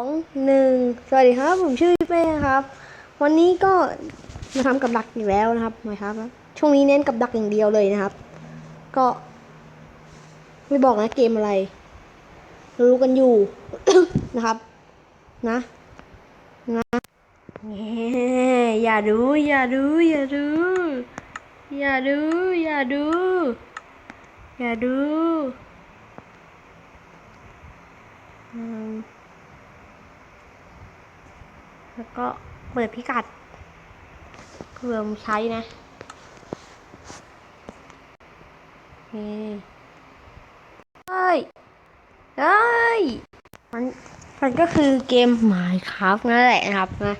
องหนึ่งสวัสดีครับ ผมชื่อเป้ครับ วันนี้ก็มาทำกับดักอีกแล้วนะครับไหมครับ ช่วงนี้เน้นกับดักอย่างเดียวเลยนะครับ ก็ ไม่บอกนะเกมอะไร รู้กันอยู่ นะครับ นะนะอย่าดูอย่าดูอย่าดูอย่าดูอย่าดูอย่าดูอืม แล้วก็เปิดพิกัดเพื่อมใช้นะนี่เฮ้ยเฮ้ยมันมันก็คือเกม Minecraft นั่นแหละนะครับนะ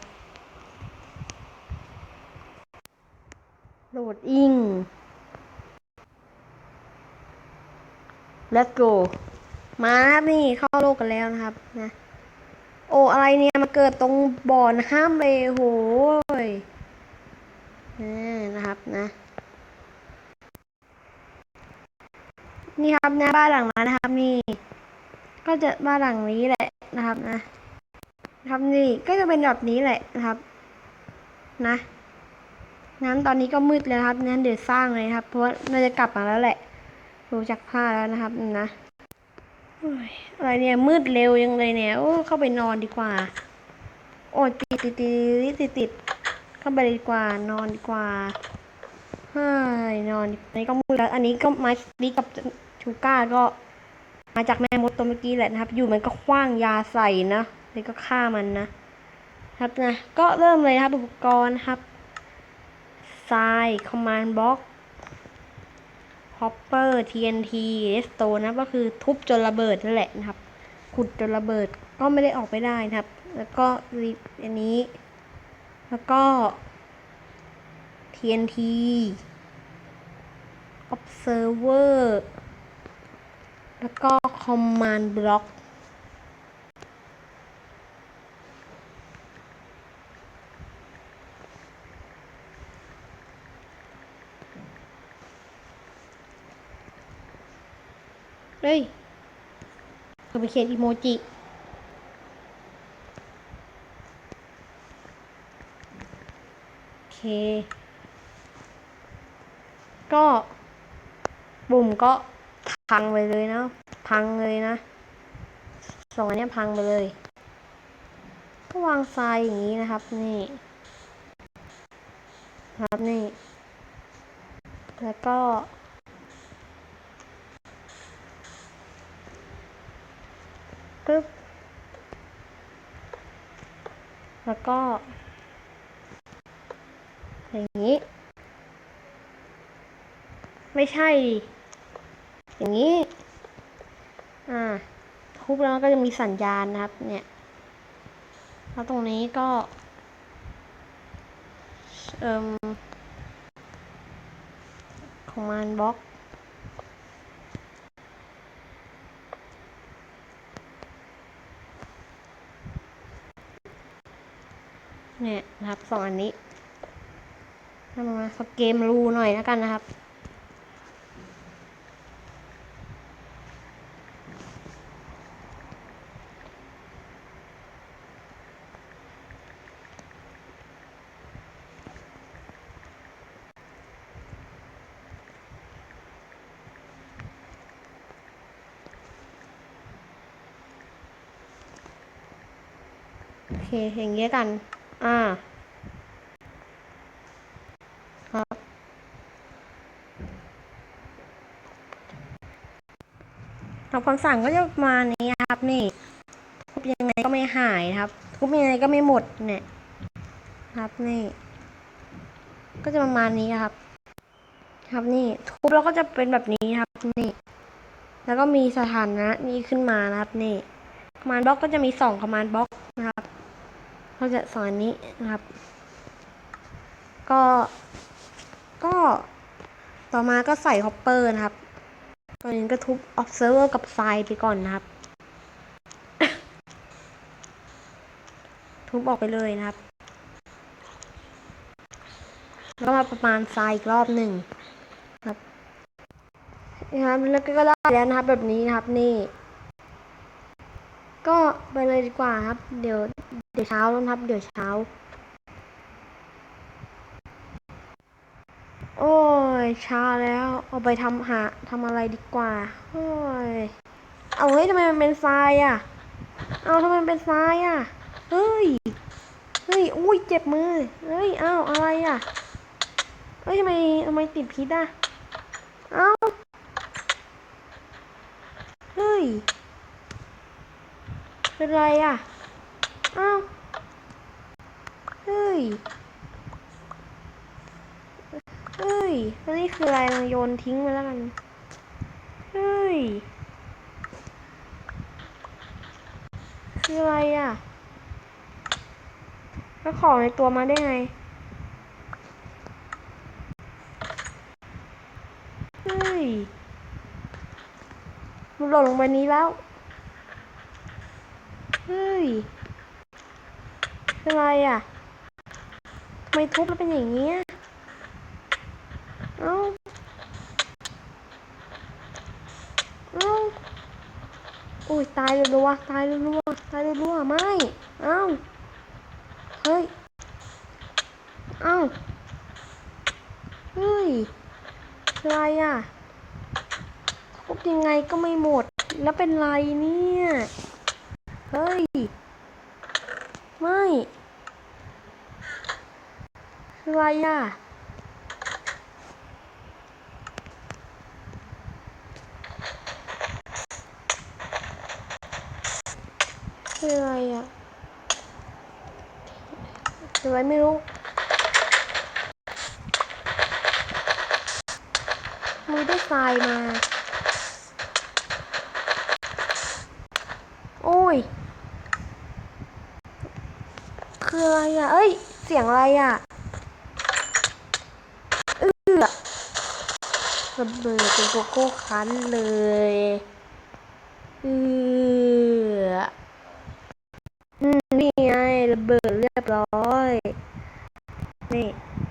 โหลดอิง let's go มาครับนี่เข้าโลกกันแล้วนะครับนะ โอ้อะไรเนี่ยมาเกิดตรงบ่อน้ำเลยโหยนี่นะครับนะ นี่ครับนะบ้านหลังนั้นนะครับนี่ ก็จะบ้านหลังนี้แหละนะครับนะ ครับนี่ก็จะเป็นแบบนี้แหละนะครับ นะนั้นตอนนี้ก็มืดแล้วครับนั้นเดี๋ยวสร้างเลยครับ เพราะว่าน่าจะกลับมาแล้วแหละดูจากผ้าแล้วนะครับนะ อะไรเนี่ยมืดเร็วยังเลยเนี่ยโอ้เข้าไปนอนดีกว่า โอ้ยติดติดติดติดติดเข้าไปดีกว่านอนดีกว่าเฮ้ยนอนอันนี้ก็มืดแล้วอันนี้ก็ไม้สติ๊กกับชูก้าก็มาจากแม่มดตัวเมื่อกี้แหละนะครับ อยู่มันก็คว้างยาใส่นะเลยก็ฆ่ามันนะครับนะก็เริ่มเลยครับอุปกรณ์ครับทรายคอมมานด์บล็อก อปเปอร์ TNT เรสโตนะก็คือทุบจนระเบิดนั่นแหละนะครับ ขุดจนระเบิดก็ไม่ได้ออกไปได้นะครับ แล้วก็อันนี้ แล้วก็ TNT Observer แล้วก็ Command Block เฮ้ยเราไปเขียนอีโมจิโอเค ก็ปุ่มก็พังไปเลยนะ พังเลยนะสองอันนี้พังไปเลย ก็วางทรายอย่างนี้นะครับนี่ครับนี่ แล้วก็ ปึ๊บ แล้วก็ อย่างนี้ ไม่ใช่ดิอย่างนี้ อ่า ทุบแล้วก็จะมีสัญญาณนะครับ เนี่ย แล้วตรงนี้ก็ เอ่มของมันบล็อก เนี่ยนะครับสองอันนี้ทำมาสเกมรูหน่อยแล้วกันนะครับ โอเคอย่างเงี้ยกัน อ่า ครับทำคำสั่งก็จะประมาณนี้ครับ นี่ทุบยังไงก็ไม่หายครับทุบยังไงก็ไม่หมดเนี่ย ครับนี่ ก็จะประมาณนี้ครับ ครับนี่ทุบแล้วก็จะเป็นแบบนี้ครับนี่ แล้วก็มีสถานะนี้ขึ้นมานะครับนี่คอมมานด์บล็อกก็จะมีสองคอมมานด์บล็อกนะครับ ก็จะสอนนี้นะครับ ก็ ก็ต่อมาก็ใส่ฮอปเปอร์นะครับตอนนี้ก็ทุบ observer กับไฟไปก่อนนะครับ ทุบออกไปเลยนะครับ แล้วมาประมาณไฟอีกรอบหนึ่งครับนะครับแล้วก็ได้แล้วนะครับแบบนี้นะครับนี่ ก็ไปเลยดีกว่าครับ เดี๋ยว เดี๋ยวเช้าแล้วนะครับ เดี๋ยวเช้า โอ้ยเช้าแล้ว เอาไปทำหาทำอะไรดีกว่า โอ้ย เอาเฮ้ยทำไมมันเป็นทรายอะ เอาทำไมมันเป็นทรายอะ เฮ้ย เฮ้ย อุ้ยเจ็บมือ เฮ้ย อ้าวอะไรอะ เฮ้ยทำไมทำไมติดพิษอะ เอ้า เฮ้ย เป็นไรอะ อ้าวเฮ้ย เฮ้ยแล้วนี่คืออะไรลองโยนทิ้งไปแล้วกัน เฮ้ย คืออะไรอะ แล้วของในตัวมาได้ไง เฮ้ย มันหล่นลงไปนี้แล้ว เฮ้ย อะไรอะทำไมทุบแล้วเป็นอย่างเงี้เอ้าเอ้าโอ้ยตายเลยรัวๆตายเลยรัวๆตายเลยรัวๆไม่เอ้าเฮ้ยเอ้าเฮ้ยออะไรอะทุบยังไงก็ไม่หมด แล้วเป็นไรเนี่ย เฮ้ย ไม่ออะไรอะคืออะไรอะคืออะไรไม่รู้มือได้ทรายมา โอ้ย คืออะไรอะ เอ้ย เสียงอะไรอะเออระเบิดเป็นโกโก้คันเลยเอออืมนี่ไงระเบิดเรียบร้อย นี่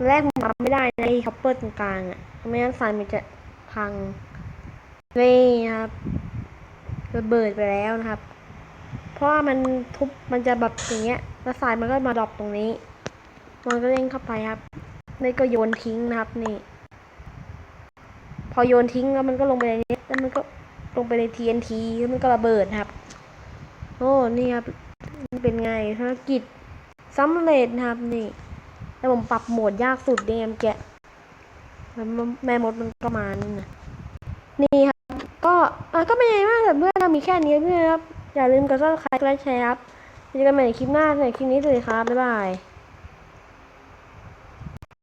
แรกผมรับไม่ได้นะไอ้คัพเปอร์ตรงกลางอะไม่งั้นสายมันจะพัง นี่ครับระเบิดไปแล้วนะครับ เพราะว่ามันทุบมันจะแบบอย่างเงี้ยแล้วสายมันก็มาดรอปตรงนี้ มันก็เด้งเข้าไปครับนี่ก็โยนทิ้งนะครับนี่ พอโยนทิ้งแล้วมันก็ลงไปในนี้แล้วมันก็ลงไปใน TNT แล้วมันก็ระเบิดครับ โอ้นี่ครับนี่เป็นไงภารกิจสำเร็จนะครับนี่แต่ผมปรับโหมดยากสุดเนี่ยแกะแล้วแม่มดมันก็มานี่นะนี่ครับ ก็อะก็ไม่ใหญ่มากแต่เพื่อนเรามีแค่นี้เพื่อนครับ อย่าลืมกดซับสไครต์และแชร์ครับเจอกันใหม่ในคลิปหน้าในคลิปนี้สวัสดีครับบ๊ายบาย